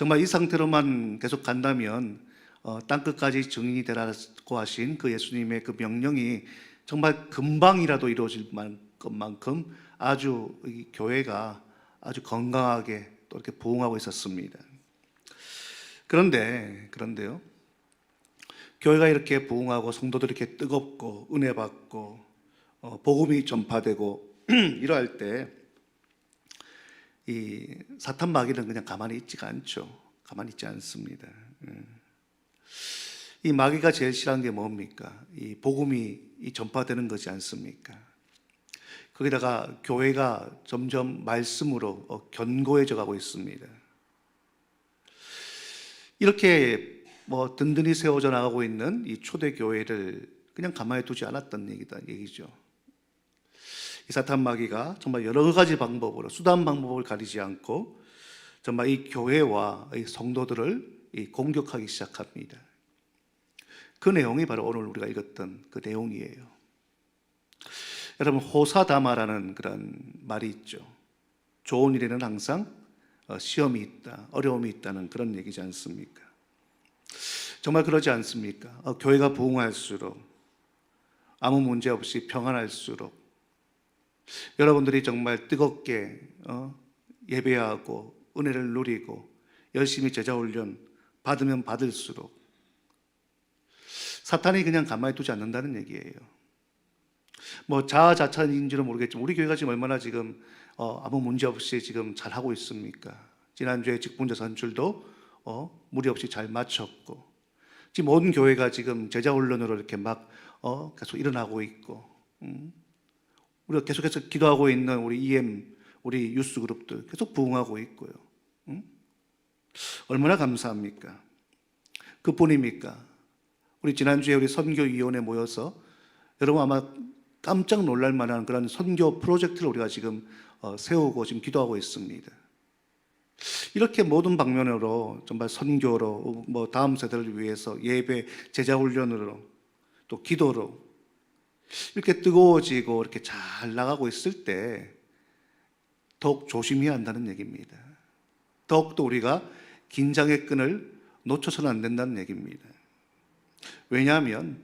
정말 이 상태로만 계속 간다면 어, 땅 끝까지 증인이 되라고 하신 그 예수님의 그 명령이 정말 금방이라도 이루어질 만- 것만큼 아주 이 교회가 아주 건강하게 또 이렇게 부흥하고 있었습니다. 그런데 그런데요. 교회가 이렇게 부흥하고 성도들이 이렇게 뜨겁고 은혜 받고 어, 복음이 전파되고 이러할 때 이 사탄 마귀는 그냥 가만히 있지가 않죠. 가만히 있지 않습니다. 음. 이 마귀가 제일 싫어하는 게 뭡니까? 이 복음이 이 전파되는 것이 않습니까? 거기다가 교회가 점점 말씀으로 어, 견고해져 가고 있습니다. 이렇게 뭐 든든히 세워져 나가고 있는 이 초대 교회를 그냥 가만히 두지 않았던 얘기다 얘기죠. 이 사탄 마귀가 정말 여러 가지 방법으로 수단 방법을 가리지 않고 정말 이 교회와 이 성도들을 이 공격하기 시작합니다. 그 내용이 바로 오늘 우리가 읽었던 그 내용이에요. 여러분 호사다마라는 그런 말이 있죠. 좋은 일에는 항상 어, 시험이 있다, 어려움이 있다는 그런 얘기지 않습니까? 정말 그러지 않습니까? 어, 교회가 부흥할수록 아무 문제 없이 평안할수록 여러분들이 정말 뜨겁게 어, 예배하고 은혜를 누리고 열심히 제자 훈련 받으면 받을수록 사탄이 그냥 가만히 두지 않는다는 얘기예요. 뭐 자아자찬인지는 모르겠지만 우리 교회가 지금 얼마나 지금 어, 아무 문제 없이 지금 잘 하고 있습니까? 지난주에 직분자 선출도 어, 무리 없이 잘 마쳤고 지금 모든 교회가 지금 제자 훈련으로 이렇게 막 어, 계속 일어나고 있고 음. 우리가 계속해서 기도하고 있는 우리 EM 우리 유스 그룹들 계속 부흥하고 있고요. 음? 얼마나 감사합니까? 그뿐입니까? 우리 지난주에 우리 선교위원회 모여서 여러분 아마 깜짝 놀랄 만한 그런 선교 프로젝트를 우리가 지금 어, 세우고 지금 기도하고 있습니다. 이렇게 모든 방면으로 정말 선교로 뭐 다음 세대를 위해서 예배 제자 훈련으로 또 기도로 이렇게 뜨거워지고 이렇게 잘 나가고 있을 때 더욱 조심해야 한다는 얘기입니다. 더욱더 우리가 긴장의 끈을 놓쳐서는 안 된다는 얘기입니다. 왜냐하면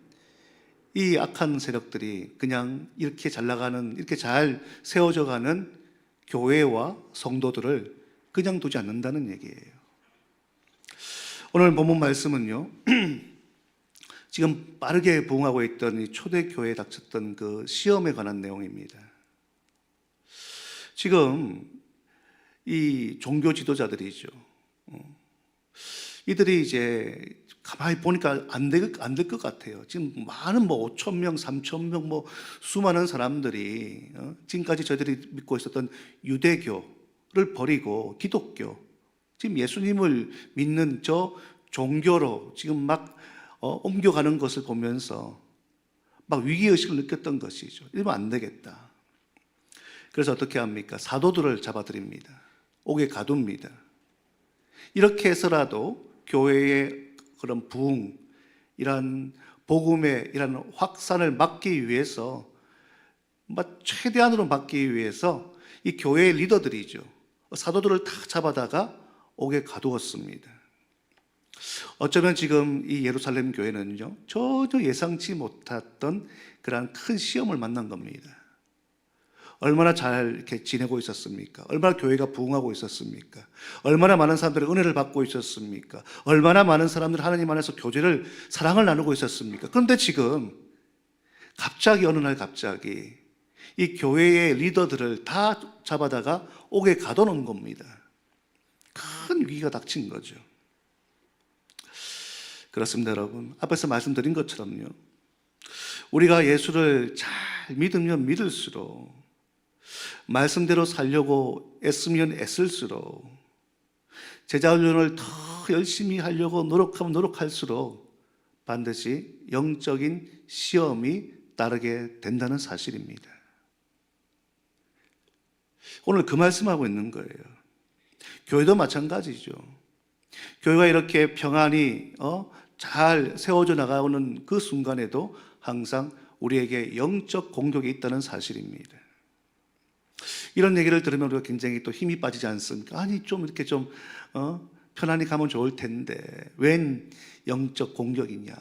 이 악한 세력들이 그냥 이렇게 잘 나가는 이렇게 잘 세워져 가는 교회와 성도들을 그냥 두지 않는다는 얘기예요. 오늘 본문 말씀은요. 지금 빠르게 부흥하고 있던 이 초대교회에 닥쳤던 그 시험에 관한 내용입니다. 지금 이 종교 지도자들이죠. 어. 이들이 이제 가만히 보니까 안 될 것 같아요. 지금 많은 뭐 5천 명, 3천 명, 뭐 수많은 사람들이 어? 지금까지 저희들이 믿고 있었던 유대교를 버리고 기독교, 지금 예수님을 믿는 저 종교로 지금 막 어, 옮겨가는 것을 보면서 막 위기의식을 느꼈던 것이죠. 이러면 안 되겠다. 그래서 어떻게 합니까? 사도들을 잡아들입니다. 옥에 가둡니다. 이렇게 해서라도 교회의 그런 부흥, 이런 복음의 이런 확산을 막기 위해서 막 최대한으로 막기 위해서 이 교회의 리더들이죠. 사도들을 다 잡아다가 옥에 가두었습니다. 어쩌면 지금 이 예루살렘 교회는요, 전혀 예상치 못했던 그러한 큰 시험을 만난 겁니다. 얼마나 잘 이렇게 지내고 있었습니까? 얼마나 교회가 부흥하고 있었습니까? 얼마나 많은 사람들이 은혜를 받고 있었습니까? 얼마나 많은 사람들이 하나님 안에서 교제를 사랑을 나누고 있었습니까? 그런데 지금 갑자기 어느 날 갑자기 이 교회의 리더들을 다 잡아다가 옥에 가둬놓은 겁니다. 큰 위기가 닥친 거죠. 그렇습니다, 여러분. 앞에서 말씀드린 것처럼요. 우리가 예수를 잘 믿으면 믿을수록 말씀대로 살려고 애쓰면 애쓸수록 제자 훈련을 더 열심히 하려고 노력하면 노력할수록 반드시 영적인 시험이 따르게 된다는 사실입니다. 오늘 그 말씀하고 있는 거예요. 교회도 마찬가지죠. 교회가 이렇게 평안히 어, 잘 세워져 나가오는 그 순간에도 항상 우리에게 영적 공격이 있다는 사실입니다. 이런 얘기를 들으면 우리가 굉장히 또 힘이 빠지지 않습니까? 아니 좀 이렇게 좀 어, 편안히 가면 좋을 텐데 웬 영적 공격이냐?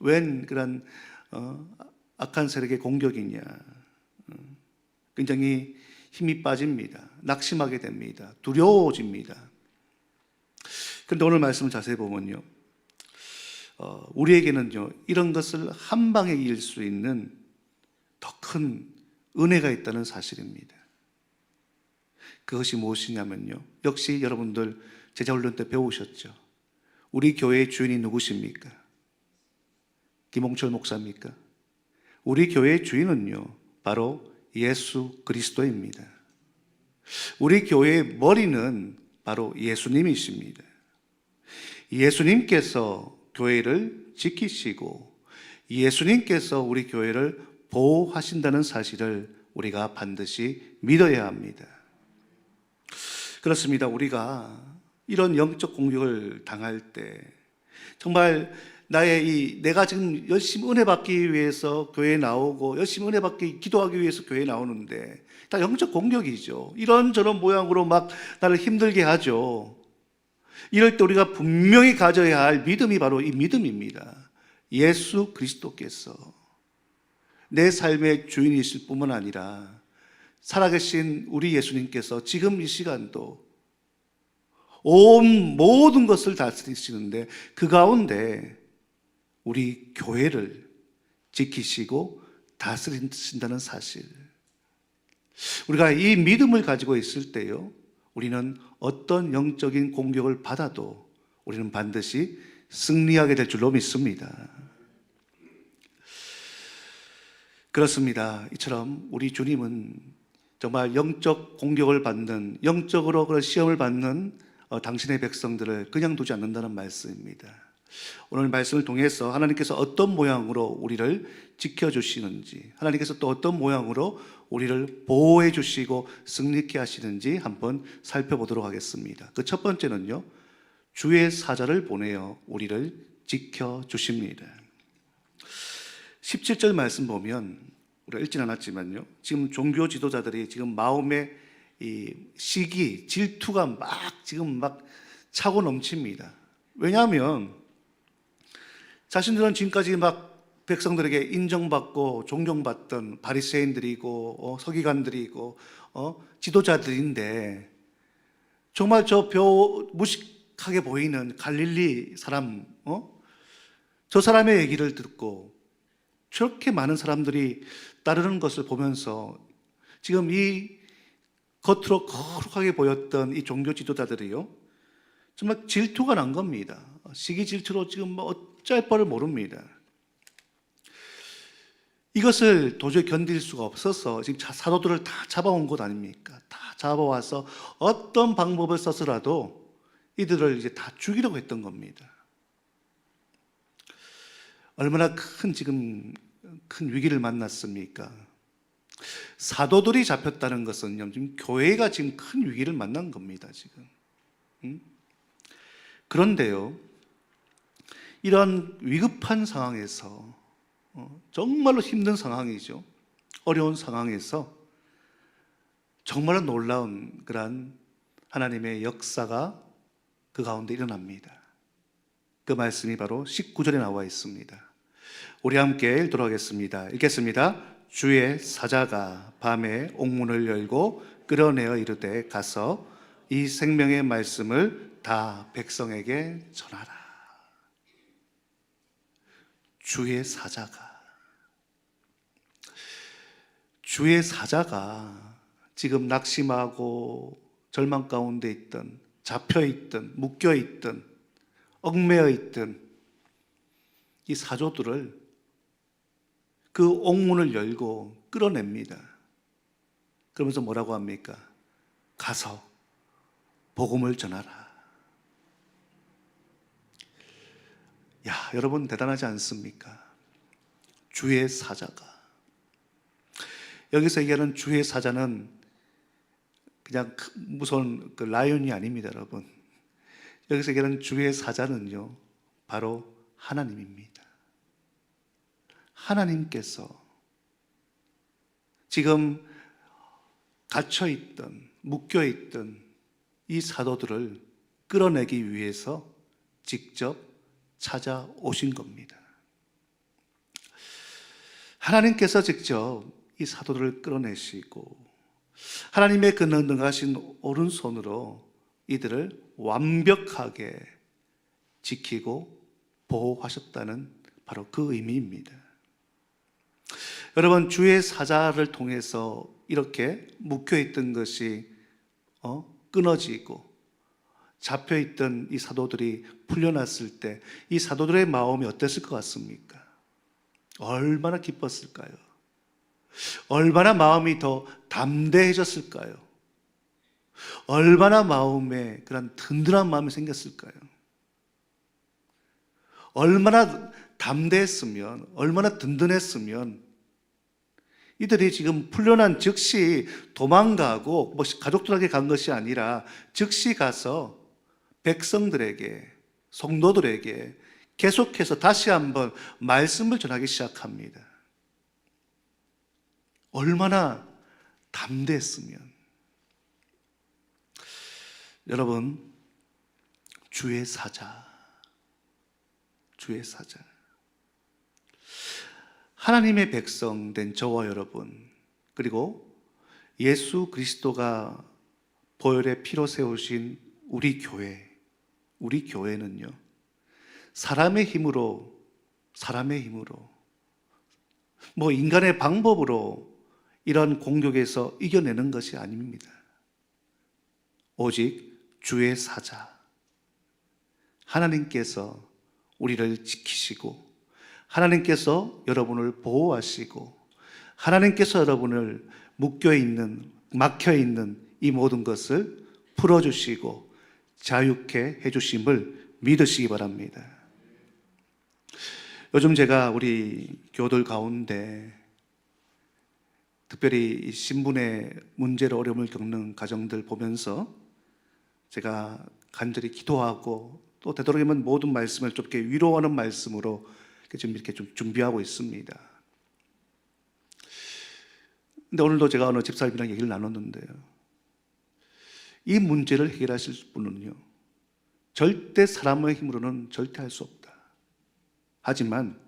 웬 그런 어, 악한 세력의 공격이냐? 어, 굉장히 힘이 빠집니다. 낙심하게 됩니다. 두려워집니다. 그런데 오늘 말씀을 자세히 보면요. 어, 우리에게는요, 이런 것을 한 방에 이길 수 있는 더 큰 은혜가 있다는 사실입니다. 그것이 무엇이냐면요. 역시 여러분들 제자 훈련 때 배우셨죠. 우리 교회의 주인이 누구십니까? 김홍철 목사입니까? 우리 교회의 주인은요, 바로 예수 그리스도입니다. 우리 교회의 머리는 바로 예수님이십니다. 예수님께서 교회를 지키시고 예수님께서 우리 교회를 보호하신다는 사실을 우리가 반드시 믿어야 합니다. 그렇습니다. 우리가 이런 영적 공격을 당할 때 정말 나의 이 내가 지금 열심히 은혜 받기 위해서 교회에 나오고 열심히 은혜 받기 기도하기 위해서 교회에 나오는데 다 영적 공격이죠. 이런저런 모양으로 막 나를 힘들게 하죠. 이럴 때 우리가 분명히 가져야 할 믿음이 바로 이 믿음입니다. 예수 그리스도께서 내 삶의 주인이실 뿐만 아니라 살아계신 우리 예수님께서 지금 이 시간도 온 모든 것을 다스리시는데 그 가운데 우리 교회를 지키시고 다스리신다는 사실. 우리가 이 믿음을 가지고 있을 때요, 우리는 어떤 영적인 공격을 받아도 우리는 반드시 승리하게 될 줄로 믿습니다. 그렇습니다. 이처럼 우리 주님은 정말 영적 공격을 받는, 영적으로 그런 시험을 받는 어, 당신의 백성들을 그냥 두지 않는다는 말씀입니다. 오늘 말씀을 통해서 하나님께서 어떤 모양으로 우리를 지켜주시는지, 하나님께서 또 어떤 모양으로 우리를 보호해 주시고 승리케 하시는지 한번 살펴보도록 하겠습니다. 그 첫 번째는요, 주의 사자를 보내어 우리를 지켜주십니다. 17절 말씀 보면, 우리가 읽진 않았지만요, 지금 종교 지도자들이 지금 마음에 이 시기, 질투가 막 지금 막 차고 넘칩니다. 왜냐하면 자신들은 지금까지 막 백성들에게 인정받고 존경받던 바리새인들이고 어, 서기관들이고 어, 지도자들인데 정말 저 벼 무식하게 보이는 갈릴리 사람 어? 저 사람의 얘기를 듣고 저렇게 많은 사람들이 따르는 것을 보면서 지금 이 겉으로 거룩하게 보였던 이 종교 지도자들이요. 정말 질투가 난 겁니다. 시기 질투로 지금 뭐어 쩔 바를 모릅니다. 이것을 도저히 견딜 수가 없어서 지금 자- 사도들을 다 잡아온 것 아닙니까? 다 잡아와서 어떤 방법을 써서라도 이들을 이제 다 죽이려고 했던 겁니다. 얼마나 큰 지금 큰 위기를 만났습니까? 사도들이 잡혔다는 것은요, 지금 교회가 지금 큰 위기를 만난 겁니다, 지금. 음? 그런데요, 이런 위급한 상황에서, 어, 정말로 힘든 상황이죠. 어려운 상황에서 정말로 놀라운 그러한 하나님의 역사가 그 가운데 일어납니다. 그 말씀이 바로 19절에 나와 있습니다. 우리 함께 읽도록 하겠습니다. 읽겠습니다. 주의 사자가 밤에 옥문을 열고 끌어내어 이르되 가서 이 생명의 말씀을 다 백성에게 전하라. 주의 사자가 주의 사자가 지금 낙심하고 절망 가운데 있던 잡혀 있던 묶여 있던 얽매여 있던 이 사조들을 그 옥문을 열고 끌어냅니다. 그러면서 뭐라고 합니까? 가서 복음을 전하라. 야, 여러분 대단하지 않습니까? 주의 사자가. 여기서 얘기하는 주의 사자는 그냥 크- 무서운 그 라이온이 아닙니다, 여러분. 여기서 얘기하는 주의 사자는요, 바로 하나님입니다. 하나님께서 지금 갇혀있던, 묶여있던 이 사도들을 끌어내기 위해서 직접 찾아오신 겁니다. 하나님께서 직접 이 사도들을 끌어내시고 하나님의 그 능하신 오른손으로 이들을 완벽하게 지키고 보호하셨다는 바로 그 의미입니다. 여러분 주의 사자를 통해서 이렇게 묶여 있던 것이 어? 끊어지고 잡혀 있던 이 사도들이 풀려났을 때 이 사도들의 마음이 어땠을 것 같습니까? 얼마나 기뻤을까요? 얼마나 마음이 더 담대해졌을까요? 얼마나 마음에 그런 든든한 마음이 생겼을까요? 얼마나 담대했으면, 얼마나 든든했으면, 이들이 지금 풀려난 즉시 도망가고, 뭐 가족들에게 간 것이 아니라, 즉시 가서 백성들에게, 성도들에게 계속해서 다시 한번 말씀을 전하기 시작합니다. 얼마나 담대했으면. 여러분, 주의 사자, 주의 사자. 하나님의 백성 된 저와 여러분, 그리고 예수 그리스도가 보혈의 피로 세우신 우리 교회, 우리 교회는요, 사람의 힘으로, 사람의 힘으로, 뭐 인간의 방법으로 이런 공격에서 이겨내는 것이 아닙니다. 오직 주의 사자, 하나님께서 우리를 지키시고, 하나님께서 여러분을 보호하시고, 하나님께서 여러분을 묶여 있는, 막혀 있는 이 모든 것을 풀어주시고, 자유케 해주심을 믿으시기 바랍니다. 요즘 제가 우리 교들 가운데 특별히 이 신분의 문제로 어려움을 겪는 가정들 보면서 제가 간절히 기도하고 또 되도록이면 모든 말씀을 좀 이렇게 위로하는 말씀으로 좀 이렇게 좀 준비하고 있습니다. 근데 오늘도 제가 어느 집사님이랑 얘기를 나눴는데요. 이 문제를 해결하실 분은요. 절대 사람의 힘으로는 절대 할 수 없다. 하지만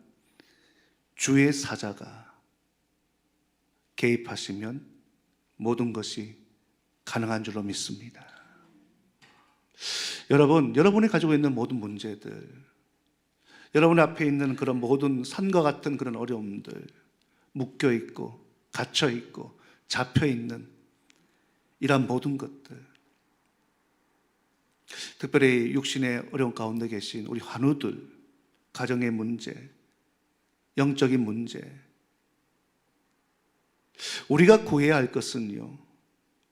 주의 사자가 개입하시면 모든 것이 가능한 줄로 믿습니다. 여러분, 여러분이 가지고 있는 모든 문제들, 여러분 앞에 있는 그런 모든 산과 같은 그런 어려움들, 묶여 있고, 갇혀 있고, 잡혀 있는 이러한 모든 것들, 특별히 육신의 어려움 가운데 계신 우리 환우들, 가정의 문제, 영적인 문제, 우리가 구해야 할 것은요,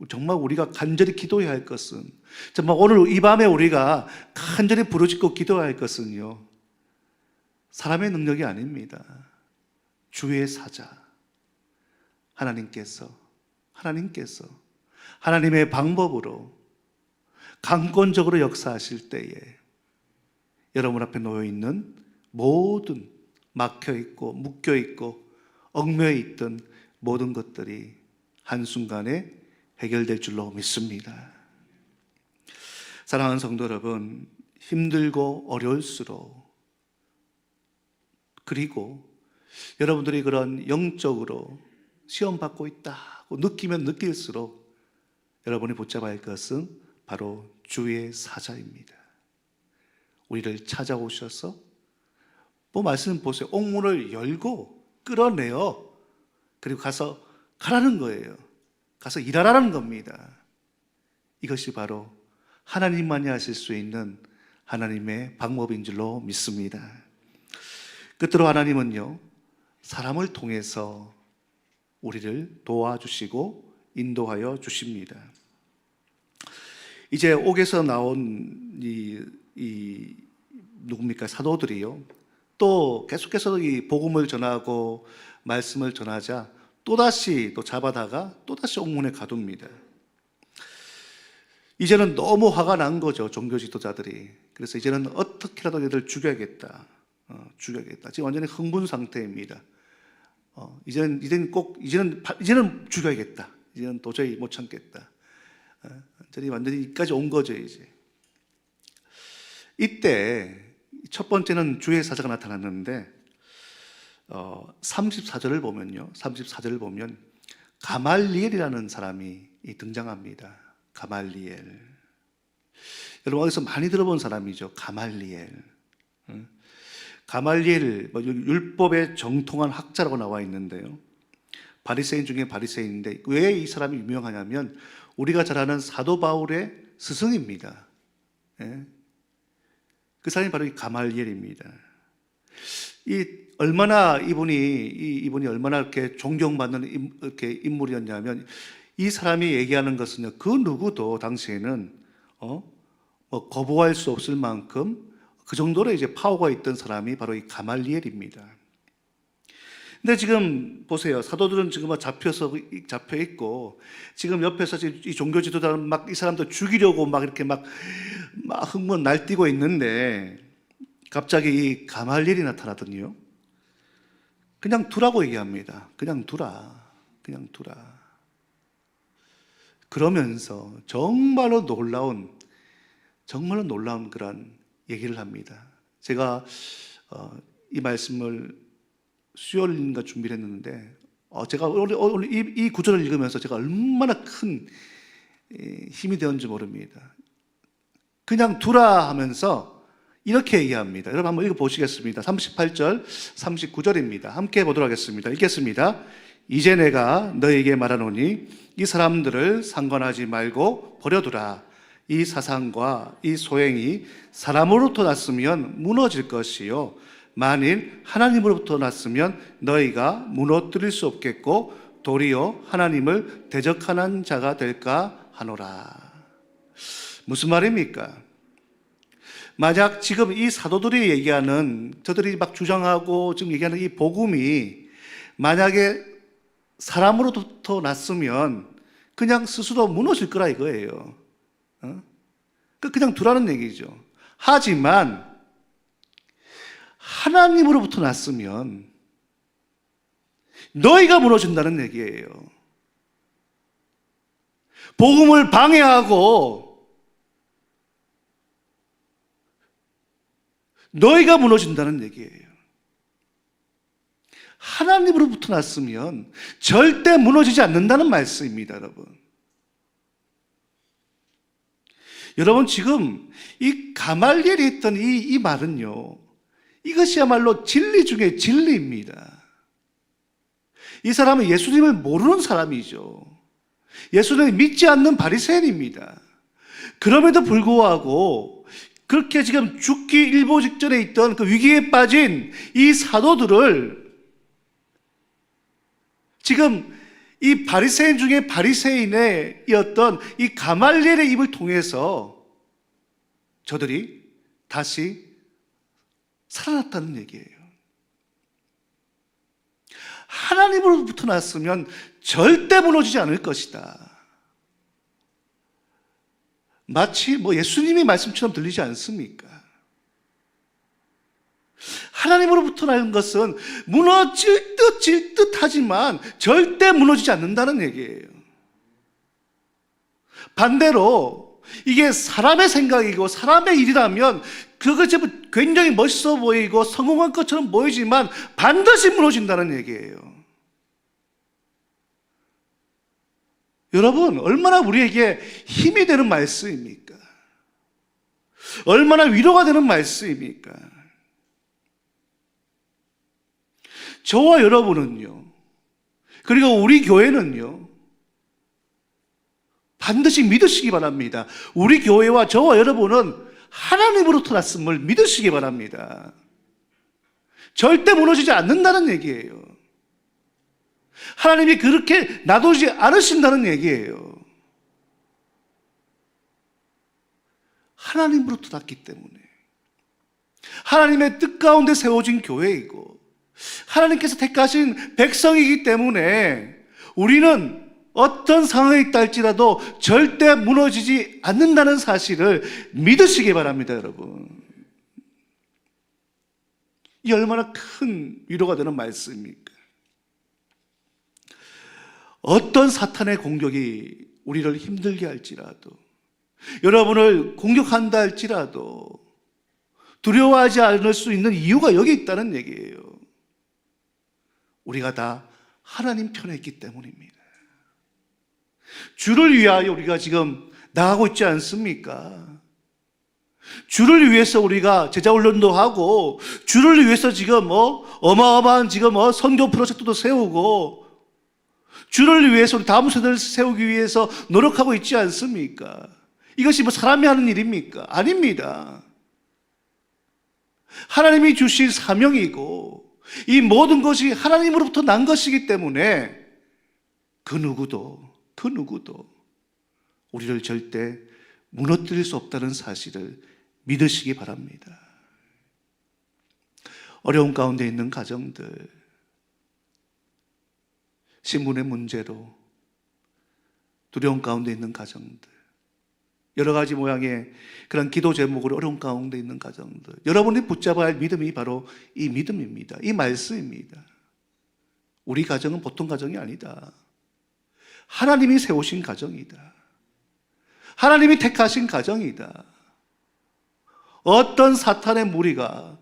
정말 우리가 간절히 기도해야 할 것은, 정말 오늘 이 밤에 우리가 간절히 부르짖고 기도해야 할 것은요, 사람의 능력이 아닙니다. 주의 사자. 하나님께서, 하나님께서, 하나님의 방법으로 강권적으로 역사하실 때에 여러분 앞에 놓여 있는 모든 막혀 있고 묶여 있고 얽매여 있던 모든 것들이 한순간에 해결될 줄로 믿습니다. 사랑하는 성도 여러분, 힘들고 어려울수록 그리고 여러분들이 그런 영적으로 시험 받고 있다고 느끼면 느낄수록 여러분이 붙잡아야 할 것은 바로 주의 사자입니다. 우리를 찾아오셔서 뭐 말씀 보세요. 옥문을 열고 끌어내어 그리고 가서 가라는 거예요. 가서 일하라는 겁니다. 이것이 바로 하나님만이 하실 수 있는 하나님의 방법인 줄로 믿습니다. 끝으로 하나님은요, 사람을 통해서 우리를 도와주시고 인도하여 주십니다. 이제 옥에서 나온 이, 이 누굽니까 사도들이요. 또 계속해서 이 복음을 전하고 말씀을 전하자 또 다시 또 잡아다가 또 다시 옥문에 가둡니다. 이제는 너무 화가 난 거죠, 종교 지도자들이. 그래서 이제는 어떻게라도 얘들 죽여야겠다. 어, 죽여야겠다. 지금 완전히 흥분 상태입니다. 어, 이제는, 이제는 꼭, 이제는, 이제는 죽여야겠다. 이제는 도저히 못 참겠다. 어, 완전히, 완전히 이까지 온 거죠, 이제. 이때 첫 번째는 주의 사자가 나타났는데 어, 34절을 보면요. 34절을 보면 가말리엘이라는 사람이 이 등장합니다. 가말리엘. 여러분 어디서 많이 들어본 사람이죠. 가말리엘. 응? 가말리엘 뭐 율법의 정통한 학자라고 나와 있는데요. 바리새인 중에 바리새인인데 왜 이 사람이 유명하냐면 우리가 잘 아는 사도 바울의 스승입니다. 예? 그 사람이 바로 이 가말리엘입니다. 이 얼마나 이분이 이 이분이 얼마나 이렇게 존경받는 인, 이렇게 인물이었냐면 이 사람이 얘기하는 것은요 그 누구도 당시에는 어 뭐 거부할 수 없을 만큼 그 정도로 이제 파워가 있던 사람이 바로 이 가말리엘입니다. 근데 지금 보세요. 사도들은 지금 막 잡혀서 잡혀 있고 지금 옆에서 이 종교 지도자는 막 이 사람들 죽이려고 막 이렇게 막, 막 흥분 날뛰고 있는데 갑자기 이 가말리엘이 나타나더니요. 그냥 두라고 얘기합니다. 그냥 두라. 그냥 두라. 그러면서 정말로 놀라운 정말로 놀라운 그런 얘기를 합니다. 제가 어, 이 말씀을 수요일인가 준비를 했는데 어, 제가 오늘, 오늘 이, 이 구절을 읽으면서 제가 얼마나 큰 이, 힘이 되었는지 모릅니다. 그냥 두라 하면서 이렇게 얘기합니다. 여러분 한번 읽어보시겠습니다. 38절, 39절입니다. 함께 보도록 하겠습니다. 읽겠습니다. 이제 내가 너에게 말하노니 이 사람들을 상관하지 말고 버려두라. 이 사상과 이 소행이 사람으로부터 났으면 무너질 것이요. 만일 하나님으로부터 났으면 너희가 무너뜨릴 수 없겠고 도리어 하나님을 대적하는 자가 될까 하노라. 무슨 말입니까? 만약 지금 이 사도들이 얘기하는 저들이 막 주장하고 지금 얘기하는 이 복음이 만약에 사람으로부터 났으면 그냥 스스로 무너질 거라 이거예요. 어? 그냥 두라는 얘기죠. 하지만 하나님으로부터 났으면 너희가 무너진다는 얘기예요. 복음을 방해하고 너희가 무너진다는 얘기예요. 하나님으로부터 났으면 절대 무너지지 않는다는 말씀입니다, 여러분. 여러분, 지금 이 가말리엘이 했던 이, 이 말은요, 이것이야말로 진리 중에 진리입니다. 이 사람은 예수님을 모르는 사람이죠. 예수님을 믿지 않는 바리새인입니다. 그럼에도 불구하고 그렇게 지금 죽기 일보 직전에 있던 그 위기에 빠진 이 사도들을 지금 이 바리새인 중에 바리새인이었던 이 가말리엘의 입을 통해서 저들이 다시 살아났다는 얘기예요. 하나님으로부터 났으면 절대 무너지지 않을 것이다. 마치 뭐 예수님의 말씀처럼 들리지 않습니까? 하나님으로부터 나는 것은 무너질 듯 질 듯 하지만 절대 무너지지 않는다는 얘기예요. 반대로 이게 사람의 생각이고 사람의 일이라면 그것이 굉장히 멋있어 보이고 성공한 것처럼 보이지만 반드시 무너진다는 얘기예요. 여러분, 얼마나 우리에게 힘이 되는 말씀입니까? 얼마나 위로가 되는 말씀입니까? 저와 여러분은요, 그리고 우리 교회는요, 반드시 믿으시기 바랍니다. 우리 교회와 저와 여러분은 하나님으로부터 났음을 믿으시기 바랍니다. 절대 무너지지 않는다는 얘기예요. 하나님이 그렇게 놔두지 않으신다는 얘기예요. 하나님으로부터 났기 때문에. 하나님의 뜻 가운데 세워진 교회이고, 하나님께서 택하신 백성이기 때문에 우리는 어떤 상황에 있다 할지라도 절대 무너지지 않는다는 사실을 믿으시기 바랍니다, 여러분. 이 얼마나 큰 위로가 되는 말씀입니까? 어떤 사탄의 공격이 우리를 힘들게 할지라도, 여러분을 공격한다 할지라도, 두려워하지 않을 수 있는 이유가 여기 있다는 얘기예요. 우리가 다 하나님 편에 있기 때문입니다. 주를 위하여 우리가 지금 나가고 있지 않습니까? 주를 위해서 우리가 제자 훈련도 하고 주를 위해서 지금 뭐 어마어마한 지금 뭐 선교 프로젝트도 세우고 주를 위해서 우리 다음 세대를 세우기 위해서 노력하고 있지 않습니까? 이것이 뭐 사람이 하는 일입니까? 아닙니다. 하나님이 주신 사명이고 이 모든 것이 하나님으로부터 난 것이기 때문에 그 누구도 그 누구도 우리를 절대 무너뜨릴 수 없다는 사실을 믿으시기 바랍니다. 어려운 가운데 있는 가정들, 신분의 문제로 두려움 가운데 있는 가정들, 여러 가지 모양의 그런 기도 제목으로 어려운 가운데 있는 가정들, 여러분이 붙잡아야 할 믿음이 바로 이 믿음입니다. 이 말씀입니다. 우리 가정은 보통 가정이 아니다. 하나님이 세우신 가정이다. 하나님이 택하신 가정이다. 어떤 사탄의 무리가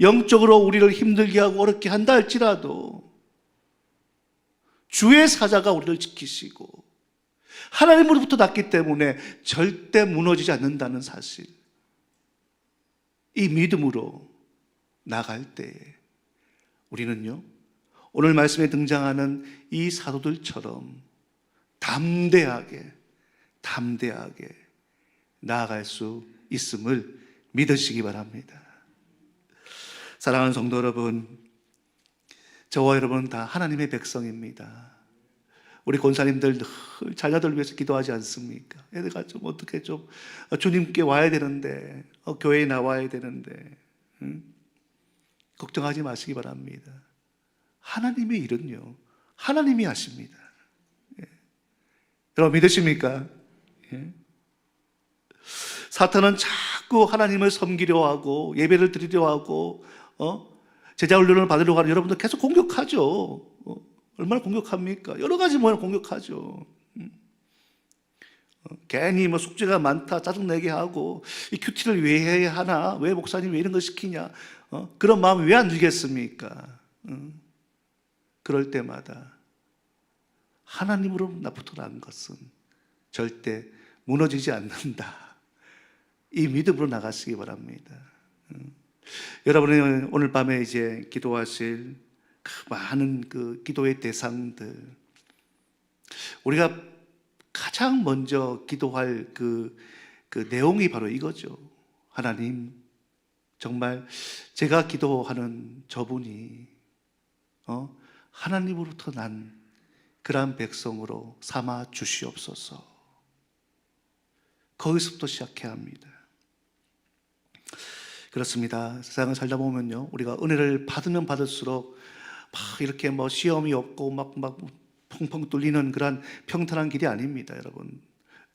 영적으로 우리를 힘들게 하고 어렵게 한다 할지라도 주의 사자가 우리를 지키시고 하나님으로부터 났기 때문에 절대 무너지지 않는다는 사실. 이 믿음으로 나갈 때 우리는요, 오늘 말씀에 등장하는 이 사도들처럼 담대하게, 담대하게 나아갈 수 있음을 믿으시기 바랍니다. 사랑하는 성도 여러분, 저와 여러분은 다 하나님의 백성입니다. 우리 권사님들 늘 자녀들 위해서 기도하지 않습니까? 애들가 좀 어떻게 좀 어, 주님께 와야 되는데, 어, 교회에 나와야 되는데, 응? 걱정하지 마시기 바랍니다. 하나님의 일은요, 하나님이 하십니다. 예. 여러분 믿으십니까? 예. 사탄은 자꾸 하나님을 섬기려 하고 예배를 드리려 하고 어? 제자 훈련을 받으려고 하는 여러분들 계속 공격하죠. 어? 얼마나 공격합니까? 여러 가지 모양 공격하죠. 음. 어, 괜히 뭐 숙제가 많다 짜증내게 하고 이 큐티를 왜 해야 하나? 왜 목사님 왜 이런 거 시키냐? 어? 그런 마음이 왜안 들겠습니까? 음. 그럴 때마다 하나님으로 나부터 난 것은 절대 무너지지 않는다. 이 믿음으로 나가시기 바랍니다. 음. 여러분이 오늘 밤에 이제 기도하실 그 많은 그 기도의 대상들, 우리가 가장 먼저 기도할 그, 그 내용이 바로 이거죠. 하나님, 정말 제가 기도하는 저분이, 어, 하나님으로부터 난 그러한 백성으로 삼아 주시옵소서. 거기서부터 시작해야 합니다. 그렇습니다. 세상을 살다 보면요, 우리가 은혜를 받으면 받을수록 막 이렇게 뭐 시험이 없고 막, 막 펑펑 뚫리는 그런 평탄한 길이 아닙니다, 여러분.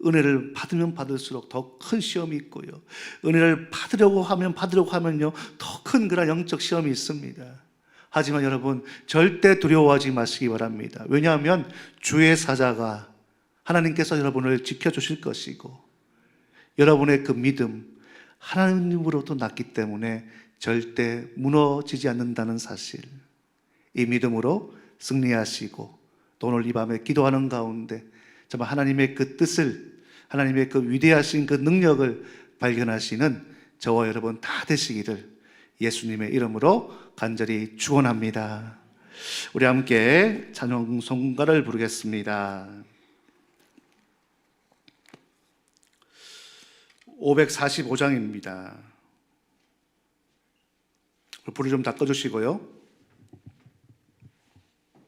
은혜를 받으면 받을수록 더 큰 시험이 있고요. 은혜를 받으려고 하면 받으려고 하면요, 더 큰 그런 영적 시험이 있습니다. 하지만 여러분, 절대 두려워하지 마시기 바랍니다. 왜냐하면 주의 사자가 하나님께서 여러분을 지켜주실 것이고, 여러분의 그 믿음, 하나님으로부터 났기 때문에 절대 무너지지 않는다는 사실. 이 믿음으로 승리하시고 또 오늘 이 밤에 기도하는 가운데 정말 하나님의 그 뜻을 하나님의 그 위대하신 그 능력을 발견하시는 저와 여러분 다 되시기를 예수님의 이름으로 간절히 축원합니다. 우리 함께 찬양 성가를 부르겠습니다. 545장입니다. 불을 좀 닦아주시고요.